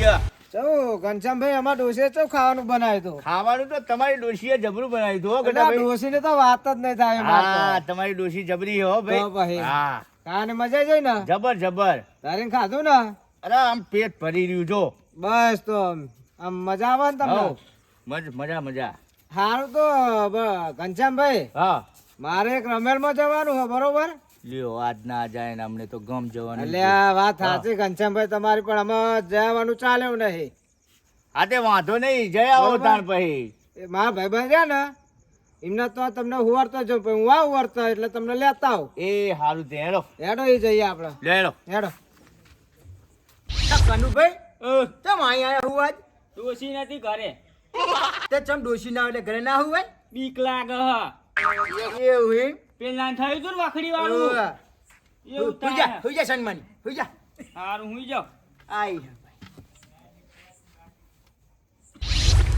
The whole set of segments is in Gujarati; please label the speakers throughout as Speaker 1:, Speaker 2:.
Speaker 1: લ્યો
Speaker 2: ચો ઘનશ્યામભાઈ અમાર ડોસીએ ચો ખાવાનું બનાવ્યું તું?
Speaker 1: ખાવાનું તો તમારી ડોસીએ જબરું બનાવ્યું ગટાભાઈ.
Speaker 2: ડોશીને તો વાત જ નહીં થાય
Speaker 1: હા તમારી ડોશી જબરી હો ભાઈ.
Speaker 2: ભાઈ.
Speaker 1: હા.
Speaker 2: કાને મજા જોઈ ને?
Speaker 1: જબર જબર.
Speaker 2: તારીને ખાધું ને?
Speaker 1: અરે આમ પેટ ભરી રહ્યું જો.
Speaker 2: બસ તો આમ મજા આવે ને તમને?
Speaker 1: મજા મજા
Speaker 2: સારું તો ઘનશ્યામભાઈ
Speaker 1: હા.
Speaker 2: મારે એક રમેલમાં જવાનું છે બરોબર?
Speaker 1: લ્યો આજ ના જાય ને અમને તો ગમ જવાનું
Speaker 2: એટલે આ વાત સાચી ઘનશ્યામભાઈ તમારી પણ અમે જવાનું ચાલે નહીં.
Speaker 1: હા તે વાંધો નહીં જય આવો. તાણ પછી.
Speaker 2: મારા ભાઈબંધ રહ્યા ને એમને તો તમને હુવારતો જો પણ હું આ હુવારતો એટલે તમને લેતા આવું.
Speaker 1: એ હારું તે હેડો
Speaker 2: હેડો એ જઈએ આપણે.
Speaker 1: લે હેડો.
Speaker 2: હેડો
Speaker 3: કનુભાઈ ચમ અહીં આયા હું આજ?
Speaker 4: ડોશી નથી ઘરે.
Speaker 3: તે ચમ ડોશી ના એટલે ઘરે ના હોય?
Speaker 4: બીક લાગે હા.
Speaker 3: એવું
Speaker 4: પેલા થયું તું ને વાખડી વાળું એવું
Speaker 3: હુઈ જા હુઈ જા સન્માની હુઈ જા.
Speaker 4: સારું હું જાઉં
Speaker 3: આઈ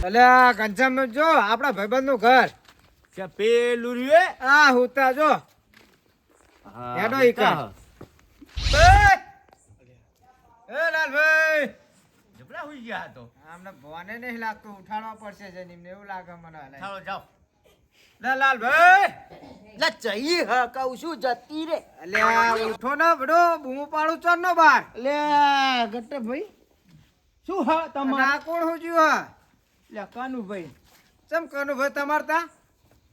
Speaker 2: અલે કંચમ જો આપણા ભાઈબંધનું ઘર.
Speaker 1: કે પેલું રહ્યું એ?
Speaker 2: આ હુતા જો.
Speaker 1: હા,
Speaker 2: હેડો ઈકા. એ લાલભાઈ.
Speaker 1: જબડા હુઈ ગયા તો.
Speaker 2: આમને ભવાને નહીં લાગતું ઉઠાડવા પડશે છે એમને એવું લાગે મને હાલે.
Speaker 1: ચાલો જાઓ.
Speaker 2: લે લાલભાઈ.
Speaker 3: લા જઈ હ કહું છું જતી રે.
Speaker 2: એટલે આ ઉઠો ને બડો બૂમો પાડું ચર નો બાર
Speaker 3: લે ગટ્ટે ભાઈ. શું હા તમાર?
Speaker 2: આ કોણ હુજ્યું હા?
Speaker 3: લે કાનુભાઈ.
Speaker 2: ચમ કાનુ ભાઈ તમાર તા?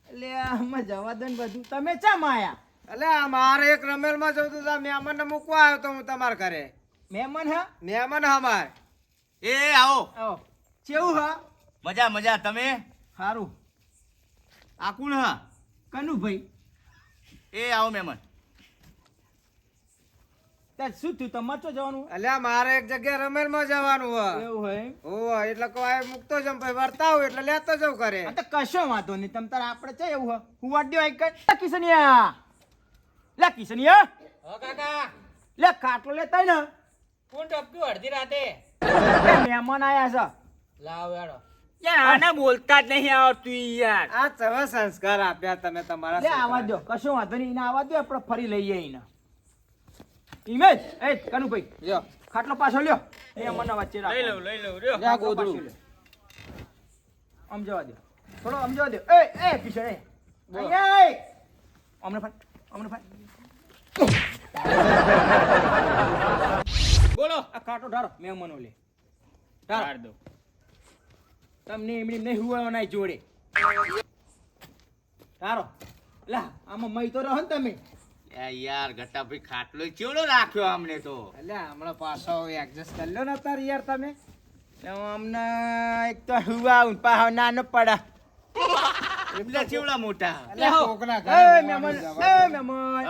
Speaker 3: લે અમે જવા દે ને બધું. તમે ચમ આયા?
Speaker 2: એટલે મારે એક રમેલમાં જવું તું મહેમાન ને મૂકવા આવ્યો તો હું તમારા ઘરે.
Speaker 3: મહેમાન હા?
Speaker 2: મહેમાન હા માર
Speaker 1: એ આવો.
Speaker 3: આવો. કેવું હા?
Speaker 1: મજા મજા તમે?
Speaker 3: સારું
Speaker 1: આ કોણ હા?
Speaker 3: કનુભાઈ.
Speaker 1: એ આવો મહેમાન.
Speaker 3: ત્યાં શું થયું? તમારે તો જવાનું?
Speaker 2: એટલે આ મારે એક જગ્યાએ રમેલમાં જવાનું હોય.
Speaker 3: એવું હોય?
Speaker 2: ઓહો એટલે કોઈ મૂકતો જમ ભાઈ વર્તા હોય એટલે લેતો જવું કરે
Speaker 3: તો કશો વાંધો નહીં. તમ તારે આપણે છે એવું હોય હું વાડ્યો આઈ કઈ? કિશનિયા લે કિશનિયા લે ખાટલો લેતા ને.
Speaker 4: કોણ ટપક્યું અડધી રાતે?
Speaker 3: મહેમાન આયા છે.
Speaker 4: લાવ યાર યાર આને બોલતા જ નહીં આવતું યાર.
Speaker 2: આ ચવા સંસ્કાર આપ્યા તમે તમારા
Speaker 3: લે આવા દો કશું વાંધો નહીં એને આવા દો આપણે ફરી લઈએ એને. ઇમેજ એ કનુભાઈ.
Speaker 2: લ્યો.
Speaker 3: ખાટલો પાછો લ્યો. મહેમાન વચ્ચે
Speaker 4: લઈ લઉં લઈ લઉં રહ્યો
Speaker 2: લે ગોદડું.
Speaker 3: આમ જવા દો થોડો આમ જવા દો એ એ કિશન એ. અહીંયા એ. અમને ફાટ અમને ફાટ
Speaker 4: બોલો.
Speaker 3: આ કાટો ઢારો મહેમાનો લે.
Speaker 4: ધાર દો
Speaker 3: તમને એમની નહીં હુવાયો નાય જોડે તારો લા આમાં મય તો રહો ને તમે
Speaker 1: યાર ગટ્ટા ભાઈ ખાટલો ચેવડો રાખ્યો અમને તો
Speaker 2: એટલે હમણાં પાછો એડજસ્ટ કરી લો ને અત્યારે યાર તમે
Speaker 3: અમને એક તો હુવા પાહો નાનો પડા
Speaker 1: એટલે ચેવડા મોટા.
Speaker 2: કોકના
Speaker 3: એ
Speaker 2: ઘરે
Speaker 3: મહેમાન
Speaker 2: જવા
Speaker 3: એ
Speaker 2: દો.
Speaker 3: મહેમાન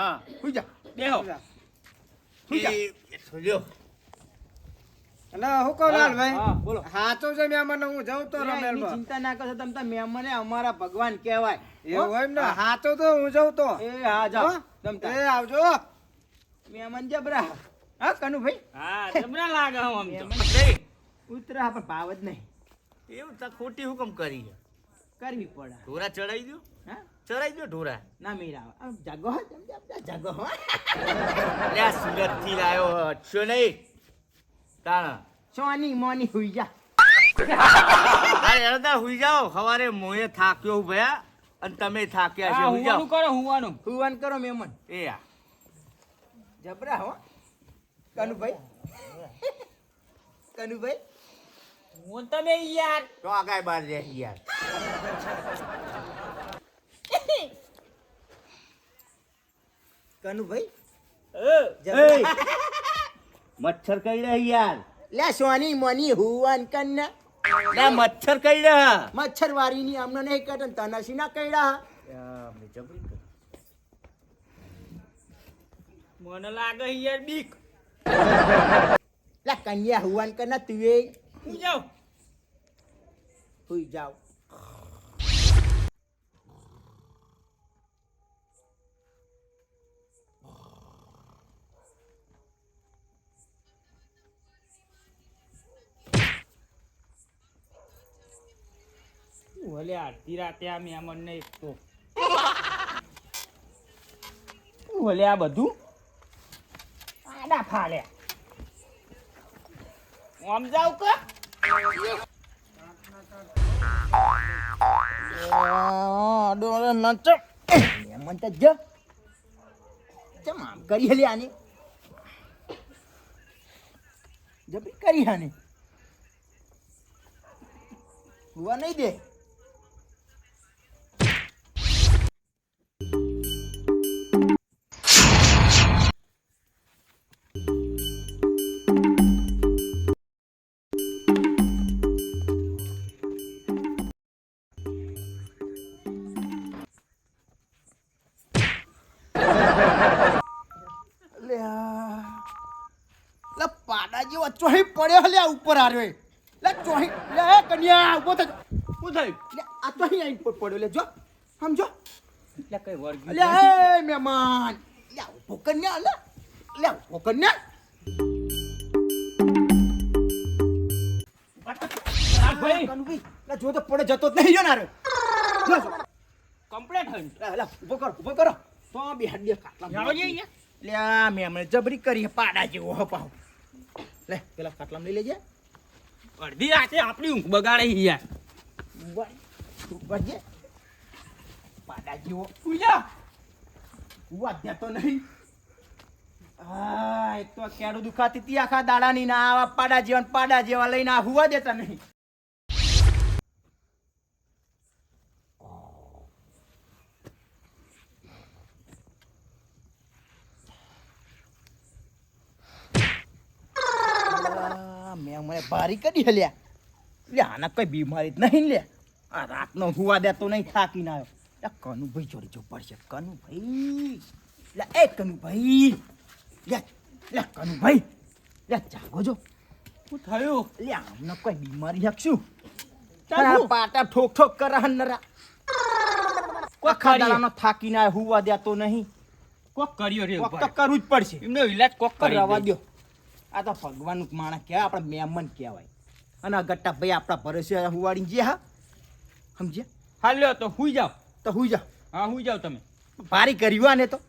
Speaker 3: જા
Speaker 4: બેહો
Speaker 3: હુઈ જા.
Speaker 1: એ- એ લ્યો.
Speaker 2: એટલે હું કહું લાલભાઈ
Speaker 3: બોલો.
Speaker 2: હાચો છે મેમન હું જઉં તો
Speaker 3: એની ચિંતા ના કરશો તમે તો મહેમાને અમારા ભગવાન કહેવાય.
Speaker 2: એવું એમ ને? હાચો તો હું જઉં તો.
Speaker 3: એ હા જાઓ.
Speaker 2: હો?
Speaker 3: તમતા
Speaker 2: એ આવજો.
Speaker 3: મહેમાન જબરા હા કનુભાઈ?
Speaker 4: હા જબરા લાગે હું આમ તો.
Speaker 3: ઉતરા પણ ભાવ જ નહીં.
Speaker 1: એવું તો ખોટી હુકમ કરી
Speaker 3: કરવી પડે.
Speaker 1: ઢોરા ચડાવી દો
Speaker 3: હા?
Speaker 1: ચડાઈ દો ઢોરા.
Speaker 3: ના મીરા આમ જાગો જાગો હો.
Speaker 1: સુરતથી લાયો છો નહીં. તાણ.
Speaker 3: સોની મોની હુઈ જા?
Speaker 1: અરે અડધા હુઈ જાઓ. સવારે મોએ થાક્યો ભયા અને તમે થાક્યા છે. હુઈ જાઓ.
Speaker 4: કરો હુવાનું.
Speaker 3: હુવાન કરો મહેમાન.
Speaker 1: એ આ.
Speaker 3: જબરા હો. કનુભાઈ. કનુભાઈ.
Speaker 4: હું તમે યાર.
Speaker 1: તો આગાય બાર રહે યાર.
Speaker 3: કનુભાઈ.
Speaker 4: એ,
Speaker 3: જબરા.
Speaker 1: મચ્છર કઈ રહ્યા યાર?
Speaker 3: લે સોની મોની હુવાન કન્ને.
Speaker 1: લે મચ્છર કઈ રહ્યા
Speaker 3: મચ્છર વારીની અમને નહીં કટન તનસી ના કઈડા
Speaker 4: મને લાગે યાર બીક.
Speaker 3: લે કન્યા હુવાન કન્ના તુએ એ.
Speaker 4: હું જાઉં?
Speaker 3: હુઈ જાવ
Speaker 4: ભલે અડધી રાતે આ મહેમાન ને એક ભલે આ બધું. આડા ફાડ્યા આમ જાવ કે?
Speaker 3: આમ કરી લે આની? જબરી કરી આને? નહીં દે. ઉપર આર્યો એ. લે ચોહી લે કન્યા ઊભો થજો.
Speaker 4: ઊભો થયું
Speaker 3: લે આ તો અહીં પડ્યો લે જો સમજો.
Speaker 4: એટલે કઈ વર્ગ
Speaker 3: લે એ મહેમાન. લે ઊભો કન્યા લે. લે ઊભો કન્યા.
Speaker 4: ભાઈ.
Speaker 3: લે જો તો પડે જતો જ નહીં જો ને આર્યો. જો જો.
Speaker 4: કમ્પ્લેટ હોય
Speaker 3: લે લે ઊભો કરો ઊભો કરો. તો બે હાડ બે
Speaker 4: અહીંયા.
Speaker 3: લે મેમણે જબરી કરી પાડા જેવો હપાવ. લે પેલા ખાટલામાં લઈ લેજે.
Speaker 4: અડધી રાતે આપણી ઊંઘ બગાડે યાર.
Speaker 3: બજે પાડા જેવો.
Speaker 4: પૂજા
Speaker 3: વાદ્યા તો નહીં. આ એક તો કેડું દુખાતી તી આખા દાડાની ના આવા પાડા જેવા પાડા જેવા લઈને આ હુવા દેતા નહીં આ ભારી કરી હલ્યા લે. આના કોઈ બીમારી જ નહીં લે. આ રાતનો હુવા દેતો નહીં થાકી ના આવ્યો. લે કનુભાઈ જોડે જો પડશે. કનુભાઈ. લે એ કનુભાઈ. લે લે કનુભાઈ. લે જાગો જો.
Speaker 4: શું થયું?
Speaker 3: લે આમને કોઈ બીમારી હકશું? પાટા ઠોક ઠોક કરા નરા.
Speaker 4: કોક
Speaker 3: આખા
Speaker 4: કરીએ.
Speaker 3: થાકી ના આવ્યો, હુવા દેતો નહીં.
Speaker 4: કોક કર્યો રે
Speaker 3: કોક તો કરવું જ પડશે.
Speaker 4: એમનો ઇલાજ કોક કરી દો
Speaker 3: દે. આ તો ભગવાનનું માણસ કહેવાય આપણે મહેમાન કહેવાય. અને આ ગટ્ટા ભાઈ આપણા ભરોસે હુવાડી જે હા. સમજ્યા?
Speaker 4: હા લ્યો તો હુઈ જાઓ.
Speaker 3: તો હુઈ જાઓ.
Speaker 4: હા હુઈ જાઓ તમે.
Speaker 3: ભારી કર્યું આને તો.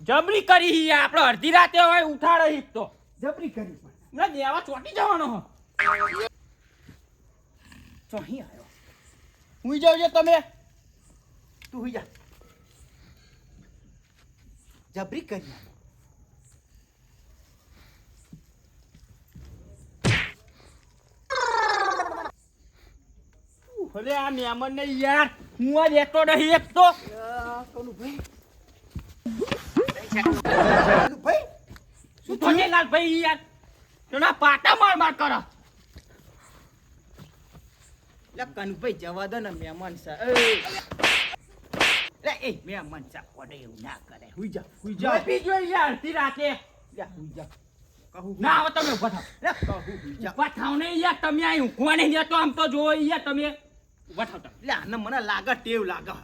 Speaker 4: જબરી કરી હી આપણે અડધી રાતે હોય ઉઠાડે હી તો.
Speaker 3: જબરી કરી
Speaker 4: ના દેવા ચોટી જવાનો હો.
Speaker 3: તો અહીં આવ્યો. હુઈ જાવ તમે. તું હુઈ જા. જબરી કરી.
Speaker 4: ભલે આ મહેમાન ને યાર હું આ રહેતો નહીં એક તો.
Speaker 3: કનુભાઈ
Speaker 4: શું થશે લાલ ભાઈ યાર તેના પાટા માર માર કરો.
Speaker 3: કનુભાઈ જવા દો ને મહેમાન સા લે એ મહેમાન સા પડે એવું ના કરે. હુઈ જા હુઈ જા.
Speaker 4: યાર અડધી રાતે.
Speaker 3: હુઈ જા.
Speaker 4: ના આવો તમે ઊભા થાવ. ઊભા થાવ યાર તમે આ ઊંઘવા નહીં જતો આમ તો જોવો યાર તમે. ઊભા થાવ તમે.
Speaker 3: આને મને લાગે ટેવ લાગે.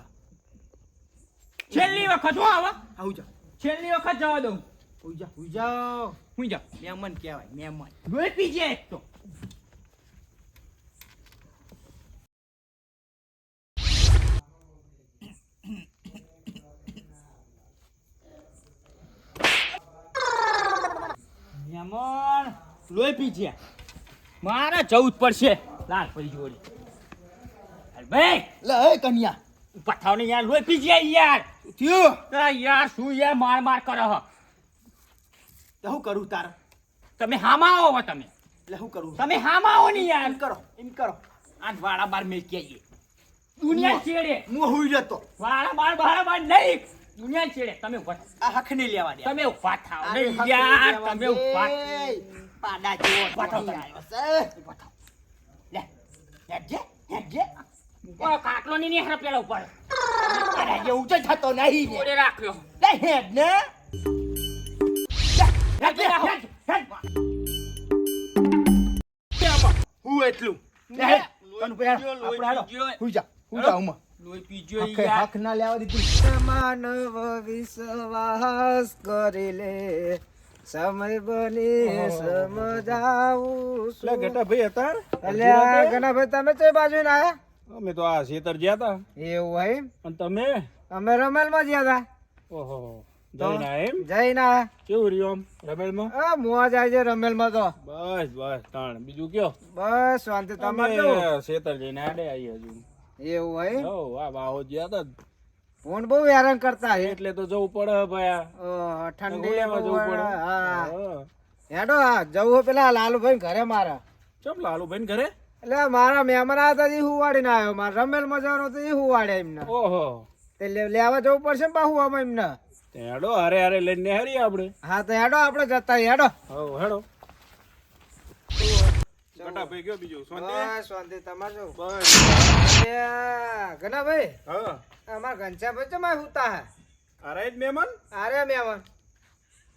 Speaker 4: છેલ્લી વખત હો આવો
Speaker 3: આવું જા
Speaker 4: છેલ્લી વખત જવા દઉં.
Speaker 3: હું જા હું જા
Speaker 4: હું જા
Speaker 3: મહેમાન કહેવાય મહેમાન.
Speaker 4: લોહી પીજે એક તો. મહેમાન લોહી પીજે મારે જવું જ પડશે. લાલ પડી જોડે ભાઈ
Speaker 3: લે કન્યા.
Speaker 4: ને યાર લોહી પીજે યાર.
Speaker 3: થયું?
Speaker 4: આ યાર શું યાર માર માર કરો હ.
Speaker 3: લે હું કરું તાર?
Speaker 4: તમે હામાં આવો હો તમે.
Speaker 3: લે હું કરું?
Speaker 4: તમે હામાં આવો ને યાર.
Speaker 3: કરો એમ કરો.
Speaker 4: આ વાળા બાર મેકી આવીએ દુનિયા છેડે.
Speaker 3: હું હોઈ જતો.
Speaker 4: વાળા બાર બાર બાર નહીં. દુનિયા છેડે. તમે
Speaker 3: આ હક નહીં લેવા દે.
Speaker 4: તમે ઊભા થાવ
Speaker 3: અરે
Speaker 4: ને યાર તમે. ઊભા
Speaker 3: પાડા જેવો
Speaker 4: ઊભા થાવ ઊભા થાવ.
Speaker 3: લે હેડજે
Speaker 4: ઓય કાટલો ની નેહરા પેલા ઉપર.
Speaker 3: પાડા જેવું જ થતો નહીં ને.
Speaker 4: ઓરે રાખ્યો.
Speaker 3: લે હેડ ને.
Speaker 4: હેડ, હેડ, હેડ, હેડ.
Speaker 3: હું એટલું
Speaker 2: માનવ વિશ્વાસ કરી લે. સમય બની સમજાવું
Speaker 5: ભાઈ હતા?
Speaker 2: અલ્યા ગણાભાઈ તમે કઈ બાજુ ના આયા
Speaker 5: અમે તો આ શેતર ગયા હતા
Speaker 2: એવું ભાઈ
Speaker 5: અને તમે?
Speaker 2: અમે રમેલમાં ગયા હતા
Speaker 5: ઓહો આયા એમ?
Speaker 2: જઈને
Speaker 5: કેવું રહ્યું આમ રમેલમાં?
Speaker 2: આ મોજ આવી છે રમેલમાં તો.
Speaker 5: બસ બસ તાણ. બીજું કયો?
Speaker 2: બસ શાંતિ. તમારે
Speaker 5: શેતર જઈને આડે આવી હજુ.
Speaker 2: એવું હોય
Speaker 5: હો આ બાહો ગયા હતા
Speaker 2: ફોન બહુ હેરાન કરતા હે.
Speaker 5: એટલે તો જવું પડે હે ભાઈ આ.
Speaker 2: ઠંડી
Speaker 5: લેવા જવું પડે.
Speaker 2: હા.
Speaker 5: હા.
Speaker 2: હેડો હા જવું પેલા લાલુભાઈ ઘરે મારા.
Speaker 5: ચમ લાલુભાઈ ઘરે?
Speaker 2: એટલે મારા મહેમાન આવ્યા હતા એ હુવાડીને આવ્યો. મારા રમેલ મજાનો તો એ હુવાડે એમને.
Speaker 5: ઓહો.
Speaker 2: તે લેવા જવું પડશે ને પાછું આમાં એમને.
Speaker 5: હેડો હારે હારે લઈને હેરી આપણે.
Speaker 2: હા તો હેડો આપણે જતા હેડો.
Speaker 5: હો હેડો. ભાઈ ગયો બીજું. શાંતિ
Speaker 2: શાંતિ તમારે શું
Speaker 5: બસ.
Speaker 2: ઘનાભાઈ
Speaker 5: હા.
Speaker 2: અમારા હુતા હે?
Speaker 5: અરે જ મહેમાન?
Speaker 2: અરે મહેમાન.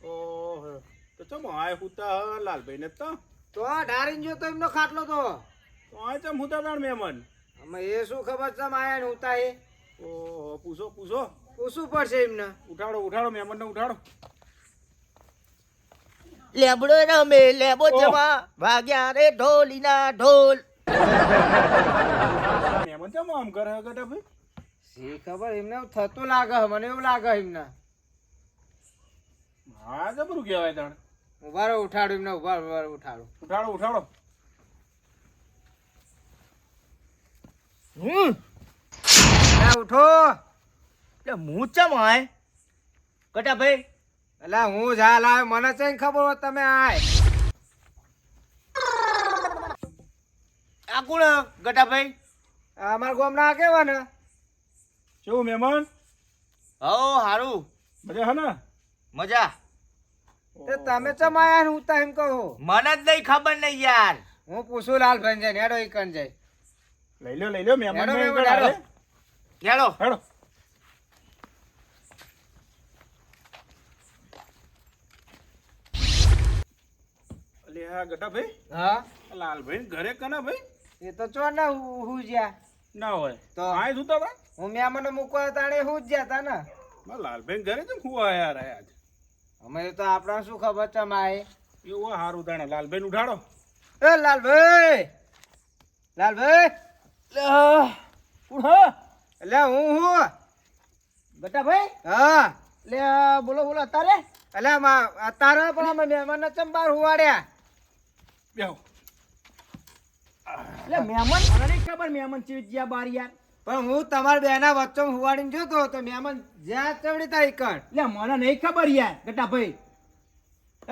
Speaker 5: ઓહો. તો ચમ આય હુતા હ લાલભાઈ ને તો?
Speaker 2: તો જો તો એમનો ખાટલો તો.
Speaker 5: આય ચમ હુતા તાણ મહેમાન?
Speaker 2: અમે એ શું ખબર ચમ આયા ને ઉતા એ
Speaker 5: ઓહો પૂછો પૂછો.
Speaker 2: પૂછવું પડશે એમને.
Speaker 5: ઉઠાડો ઉઠાડો મહેમાન ને ઉઠાડો.
Speaker 3: લેબડો રમે લેબો જમા વાગ્યા રે ઢોલીના ઢોલ.
Speaker 5: મહેમાન ચમ આમ કરે હે ગટા ભાઈ?
Speaker 2: શી ખબર એમને એવું થતું લાગે છે, મને એવું લાગે છે એમને.
Speaker 5: હા જબરું કહેવાય તાણ.
Speaker 2: ઉભારો ઉઠાડો એમને ઉભારો ઊભા ઉઠાડું.
Speaker 5: ઉઠાડો ઉઠાડો.
Speaker 3: હમ.
Speaker 2: ઉઠો.
Speaker 3: એટલે હું ચમ હોય કટા ભાઈ
Speaker 2: એટલે હું જા લાવ્યો મને છે ખબર હોય તમે આય.
Speaker 3: આ કોણ ગટા ભાઈ
Speaker 2: અમારા ગામના આ કેવા ને
Speaker 5: શું મહેમાન?
Speaker 3: હો હારું.
Speaker 5: મજા હે ને?
Speaker 3: મજા.
Speaker 2: તે તમે ચમ આયા હું ઉતા એમ કહો.
Speaker 3: મને જ નહીં ખબર નહીં યાર.
Speaker 2: હું પૂછું લાલભાઈ જઈને હેડો ઈ કણ જાય
Speaker 5: લઈ લ્યો લઈ લ્યો મહેમાન
Speaker 2: હેડો, હેડો.
Speaker 5: અલે ગટા ભાઈ
Speaker 2: હા?
Speaker 5: લાલભાઈ ઘરે કના ભાઈ?
Speaker 2: એ તો ચો ના હું જ્યા.
Speaker 5: ના હોય.
Speaker 2: તો?
Speaker 5: આય સુતા હતા
Speaker 2: હું મહેમાન મૂકવા તાણે હું જ જ્યા તા ને?
Speaker 5: લાલભાઈ ઘરે કેમ હું આયા રહ્યા આજ
Speaker 2: અમે તો આપણા શું ખબર આય
Speaker 5: એવું હારું તાણે. લાલભાઈ ઉઠાડો.
Speaker 2: એ લાલભાઈ! લાલભાઈ! એટલે હું. હું?
Speaker 3: ગટા ભાઈ
Speaker 2: હા?
Speaker 3: લે બોલો બોલો અત્યારે
Speaker 2: એટલે અત્યારે પણ અમે મહેમાન ચમ હુવાડ્યા?
Speaker 5: બેહો.
Speaker 3: એટલે મહેમાન? મને નહીં ખબર મહેમાન ચીજ જ્યાં બાર યાર.
Speaker 2: પણ હું તમારા બેના વચ્ચે હુવાડીને જોતો તો મહેમાન જ્યાં ચવડી તા ઈકણ.
Speaker 3: એટલે મને નહીં ખબર યાર ગટા ભાઈ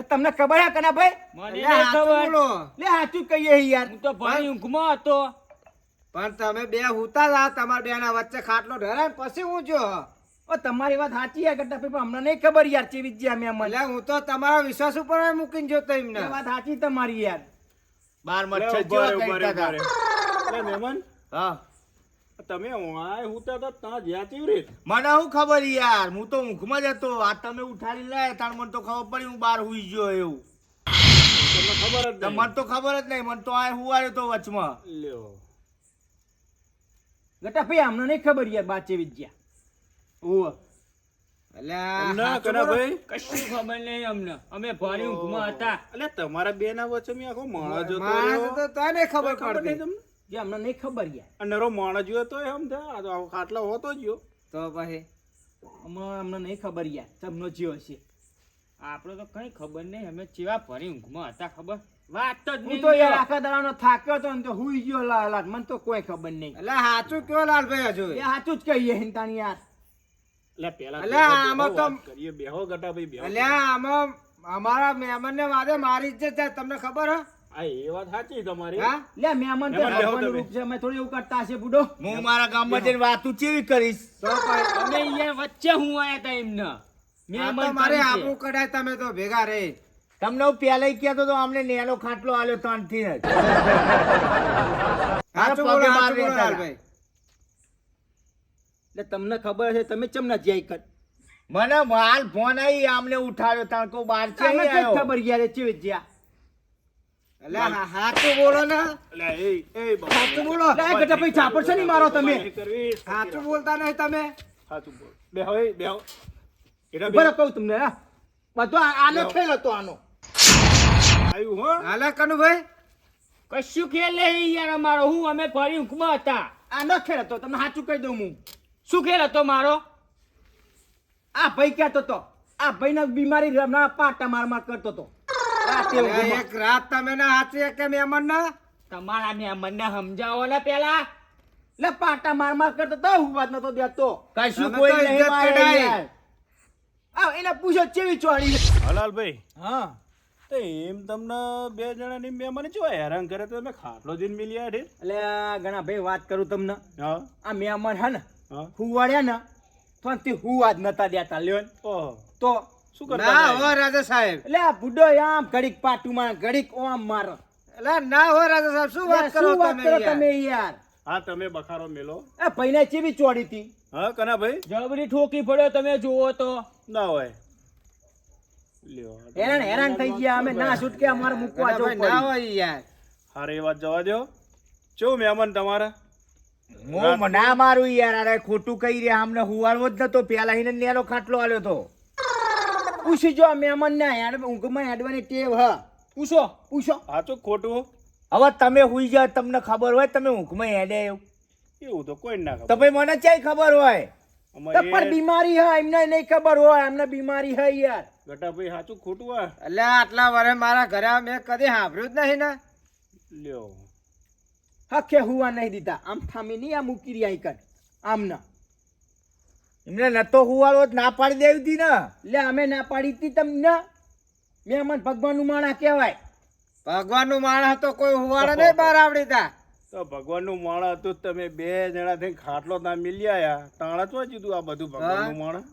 Speaker 3: તમને ખબર હે કના ભાઈ
Speaker 4: મને ખબર
Speaker 3: લે સાચું કહીએ યાર.
Speaker 4: હું તો ભાઈ ઊંઘમાં હતો.
Speaker 2: પણ તમે બે હુતા લા તમારા બેના વચ્ચે ખાટલો ઢરાય પછી હું જો.
Speaker 3: ઓ તમારી વાત સાચી છે ગટ્ટા પણ અમને નહીં ખબર યાર ચીવી જ્યાં મહેમાન
Speaker 2: એટલે હું તો તમારા વિશ્વાસ ઉપર જ મૂકીને જોતો એમને.
Speaker 3: વાત સાચી તમારી યાર.
Speaker 1: બાર મચ્છર જેવા
Speaker 5: ઊભા
Speaker 1: હતા.
Speaker 5: અલે
Speaker 1: હા.
Speaker 5: તમે આય હુતા તો ત્યાં જ્યાં ચીવ રીત
Speaker 1: મને હું ખબર યાર હું તો ઊંઘમાં જ હતો. આ તમે ઉઠાડી લે તાર મને તો ખબર પડી હું બહાર હુઈ ગયો એવું.
Speaker 5: તમને ખબર જ નહીં.
Speaker 1: મને તો ખબર જ નહીં મને તો આ હુવાડ્યો તો વચમાં.
Speaker 5: લ્યો.
Speaker 3: ગટા ભાઈ અમને નહીં ખબર યાર બાચે વિદ્યા જ્યાં ઓહ.
Speaker 2: એટલે
Speaker 5: અમને
Speaker 2: હાચું
Speaker 5: કના
Speaker 2: બોલો.
Speaker 5: ભાઈ
Speaker 4: કશું ખબર નહીં અમને. અમે ભારી ઊંઘમાં હતા.
Speaker 5: અલે તમારા બે વચ્ચે આખો માણસ જોતો
Speaker 2: તો
Speaker 4: કઈ ખબર નહીં અમે ચેવા ભારી ઊંઘમાં હતા ખબર? વાત તો
Speaker 3: હું તો યાર
Speaker 4: યાર.
Speaker 3: આખા દાડાનો થાક્યો તો ને તો હુઈ ગયો લા લા મને તો કોઈ ખબર નહીં.
Speaker 2: એટલે સાચું કયો લાલભાઈ હજુ?
Speaker 3: એ સાચું જ કહીએ હિંતાણી યાર.
Speaker 5: એટલે પેલા
Speaker 2: અલે આમાં તો-
Speaker 5: કરીએ બેહો ગટા ભાઈ બેહો
Speaker 2: એટલે આમાં અમારા મહેમાન ને વાદે મારી જ છે તમને ખબર હે?
Speaker 5: એ વાત સાચી તમારી.
Speaker 3: લે મહેમાન તો ભગવાનનું રૂપ છે અમે થોડી એવું કરતા હશે બુડો.
Speaker 1: હું મારા ગામમાં જઈને વાતું ચેવી કરીશ?
Speaker 2: તો
Speaker 4: અમે અહીંયા વચ્ચે હું આયા તા એમને. મહેમાન
Speaker 2: મારે
Speaker 4: તરીકે.
Speaker 2: કઢાય તમે તો ભેગા રહે.
Speaker 1: તમને હું પેલા કહેતો તો અમને નેનો ખાટલો આલ્યો જ.
Speaker 2: બોલો
Speaker 1: રહેતા
Speaker 2: લાલભાઈ
Speaker 3: એટલે તમને ખબર છે તમે ચમ ના જ્યાં કર
Speaker 1: મને હાલ ફોન આવી આમને ઉઠાડ્યો તાણ કો બાર છે
Speaker 3: ખબર ગયા રે ચેવી જ્યા?
Speaker 2: એટલે હાથું બોલો ને.
Speaker 5: એ એ બાબા.
Speaker 2: બોલો.
Speaker 3: લે ગટા ભાઈ ચાપડ છે નહીં મારો તમે?
Speaker 2: હાથું બોલતા નહીં તમે?
Speaker 5: હાથું બોલ. બે હવે બે
Speaker 3: બરાબર કહું તમને હા. બધો આનો ખેલ હતો આનો.
Speaker 5: આવ્યું હો.
Speaker 2: હાલે કનુભાઈ?
Speaker 4: કશું ખેલ નહીં યાર અમારો? હું અમે ફરી ઊંઘમાં હતા.
Speaker 3: આનો ખેલ હતો તમને સાચું કહી દઉં હું.
Speaker 4: શું ખેલ હતો મારો?
Speaker 3: આ ભાઈ કહેતો તો આ ભાઈને બીમારી ના પાટા માર માર કરતો તો. રાતે
Speaker 2: અરે
Speaker 3: ઊંઘમાં.
Speaker 2: એક રાત તમે ના હાચી કે મેમન ના
Speaker 4: તમારા ને સમજાવો ને પેલા.
Speaker 3: લે પાટા માર માર કરતો તો હું વાત નતો દેતો.
Speaker 4: કશું કોઈ નહીં
Speaker 2: ઇજ્જત
Speaker 4: મારે
Speaker 2: કઢાઈ.
Speaker 4: યાર.
Speaker 3: આ એને પૂછો ચેવી ચોડી
Speaker 5: હલાલ ભાઈ
Speaker 3: હા.
Speaker 5: તો એમ તમને બે જણાની મહેમાન જો હેરાન કરે તો તમે ખાટલો જઈને મિલી આયા
Speaker 3: એટલે આ ઘણા ભાઈ વાત કરું તમને.
Speaker 5: હા.
Speaker 3: આ મહેમાન હે ને
Speaker 5: હા.
Speaker 3: હુવાડ્યા ને પણ તે હુવા જ નતા દેતા લ્યો તો
Speaker 5: શું કરતા
Speaker 2: ના હો રાજા સાહેબ.
Speaker 3: એટલે આ બુડો આમ ઘડીક પાટું માર ઘડીક ઓમ મારો.
Speaker 2: એટલે ના હો રાજા સાહેબ શું વાત કરો
Speaker 3: શું વાત
Speaker 2: તમે?
Speaker 3: તમે યાર?
Speaker 5: હા તમે બખારો મેલો.
Speaker 3: એ ભાઈને ચીવી ચોડી હતી?
Speaker 5: હા કના ભાઈ?
Speaker 4: જબરી ઠોકી પડ્યો તમે જુઓ તો.
Speaker 5: ના હોય.
Speaker 3: હેરાન હેરાન થઈ ગયા અમે. ના છૂટકે અમારે મૂકવા
Speaker 2: જો ના હોય યાર.
Speaker 5: હારે એ વાત જવા દો ચેવું મહેમાન તમારા?
Speaker 4: હું ના મારું યાર અરે ખોટું કહી રહ્યા. અમને હુવાળવો જ નતો. પેલા હિને નેનો ખાટલો આલ્યો તો.
Speaker 3: પૂછી જો મહેમાન ના યાર ઊંઘમાં હેડવાની ટેવ હ. પૂછો. પૂછો.
Speaker 5: સાચું ખોટું?
Speaker 4: હવે તમે હુઈ જાઓ તમને ખબર હોય તમે ઊંઘમાં હેડે એવું.
Speaker 5: એવું તો કોઈ ના ખબર.
Speaker 4: તમે મને ક્યાંય ખબર હોય?
Speaker 3: તો પણ બીમારી હા એમને નહીં ખબર હોય. અમને બીમારી હે યાર.
Speaker 5: ગટાભાઈ સાચું ખોટું આ?
Speaker 2: એટલે આટલા વરે મારા ઘરે મેં કદી સાંભળ્યું જ નહીં ને.
Speaker 5: લ્યો.
Speaker 3: હખે હુવા નહીં દીધા. આમ થામી નહીં આ મૂકી રહ્યા કર. આમ ના.
Speaker 4: એમને નતો હુવાળો તો ના પાડી દેવી હતી ને.
Speaker 3: એટલે અમે ના પાડી હતી તમને મહેમાન ભગવાનનું માણા કહેવાય.
Speaker 2: ભગવાનનું માણા તો કોઈ હુવાળો નહીં બહાર આવડી તા.
Speaker 5: તો ભગવાનનું માણ હતું જ તમે બે જણા થઈને ખાટલો ના મિલ્યા તાણા તો કીધું આ બધું ભગવાનનું માણ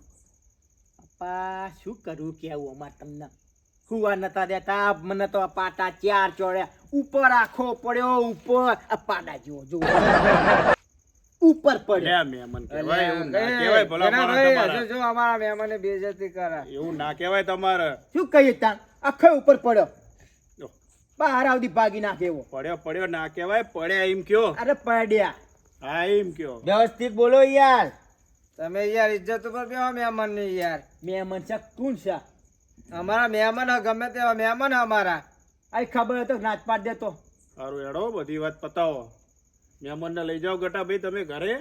Speaker 3: પપ્પા શું કરું કેવું અમારે તમને? હુવા નતા દેતા મને તો આ પાટા ચાર ચોડ્યા ઉપર આખો પડ્યો ઉપર. આ પાડા જેવો જો ઉપર પડ્યો.
Speaker 5: મહેમાન કહેવાય એવું ના કહેવાય ભલા તમારા.
Speaker 2: જો અમારા મહેમાને બેઇજ્જતી કરે.
Speaker 5: એવું ના કહેવાય તમારે.
Speaker 3: શું કહીએ તાં? આખો ઉપર પડ્યો. બહાર આવતી ભાગી નાખે એવો
Speaker 5: પડ્યો પડ્યો ના કહેવાય પડ્યા એમ કયો.
Speaker 3: અરે પડ્યા.
Speaker 5: હા એમ કયો.
Speaker 4: વ્યવસ્થિત બોલો યાર.
Speaker 2: તમે યાર ઇજ્જત ઉપર બેહો મહેમાનની યાર.
Speaker 3: મહેમાન છે કોણ છે?
Speaker 2: અમારા મહેમાન હ ગમે તેવા મહેમાન અમારા.
Speaker 3: આ ખબર હતો નાચપાટ નાચ પાડ દેતો
Speaker 5: સારું એડો બધી વાત પતાવો. મહેમાનને લઈ જાઓ ગટા ભાઈ તમે ઘરે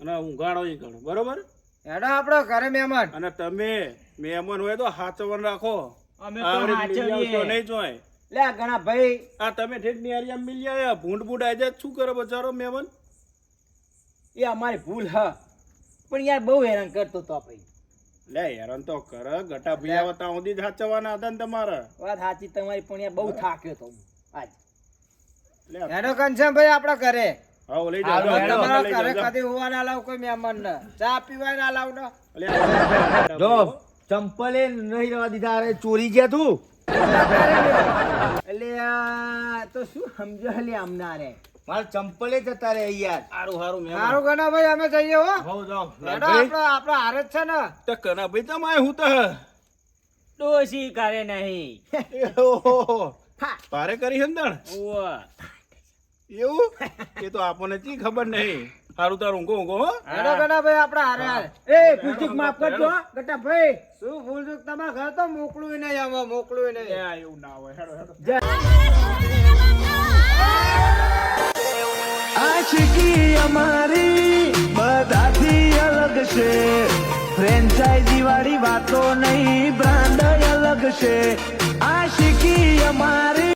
Speaker 5: અને ઊંઘાડો ઈ ગણો બરોબર?
Speaker 2: એડો આપણો ઘરે મહેમાન.
Speaker 5: અને તમે મહેમાન હોય તો હાચવણ રાખો.
Speaker 4: અમે તો હાચવીએ.
Speaker 5: નહીં જોય?
Speaker 3: લે આ ઘણા ભાઈ.
Speaker 5: આ તમે ઠેઠ નિયારિયા મિલ્યા ભૂંડ ભૂંડ આજે શું કરે બચારો મહેમાન?
Speaker 3: એ અમારી ભૂલ હ. પણ યાર બહુ હેરાન કરતો તો ભાઈ.
Speaker 5: લે હેરાન તો કર. ગટા ભૈયા વતા ત્યાં સુધી હતા ને તમારે.
Speaker 3: વાત સાચી તમારી પણ યાર બહુ થાક્યો તો હું. આજ.
Speaker 5: લે.
Speaker 2: હેડો ભાઈ આપણા ઘરે.
Speaker 5: હા લઈ. જાઓ,
Speaker 2: તમારા ઘરે. કદી હોવા ના લાવ કોઈ મહેમાન ને. ચા પીવાય ના લાવ ને
Speaker 4: જો ચંપલે નહીં રવા દીધા અરે ચોરી ગયા તું.
Speaker 3: એટલે તો શું સમજો લે આમના રે.
Speaker 4: મારા ચંપલે જતા રે યાર.
Speaker 5: હારું હારું મેં
Speaker 2: સારું ગણા ભાઈ અમે જઈએ હો.
Speaker 5: હો જાઓ.
Speaker 2: આપણો આપણો હારે જ છે ને.
Speaker 5: તો કના ભાઈ તમાય હું તો
Speaker 4: ડોસી કરે નહીં.
Speaker 5: ઓહો, ભારે કરી હંદણ
Speaker 4: ઓ
Speaker 5: એવું? એ તો આપણને ચી ખબર નહીં. સારું તારું ઊંઘો ઊંઘો હો.
Speaker 2: હેડો ગણા ભાઈ આપણા હારે હારે
Speaker 3: એ ભૂલચૂક માફ કરજો ગટા ભાઈ
Speaker 2: શું ભૂલ ચૂક તમારા ઘર તો મોકલું નહીં આમાં મોકલું નહીં.
Speaker 5: આ એવું ના હોય? હેડો હેડો.
Speaker 6: આશિકી અમારી બધાથી અલગ છે. ફ્રેન્ચાઇઝી વાળી વાતો નહીં બ્રાન્ડ અલગ છે. આશિકી અમારી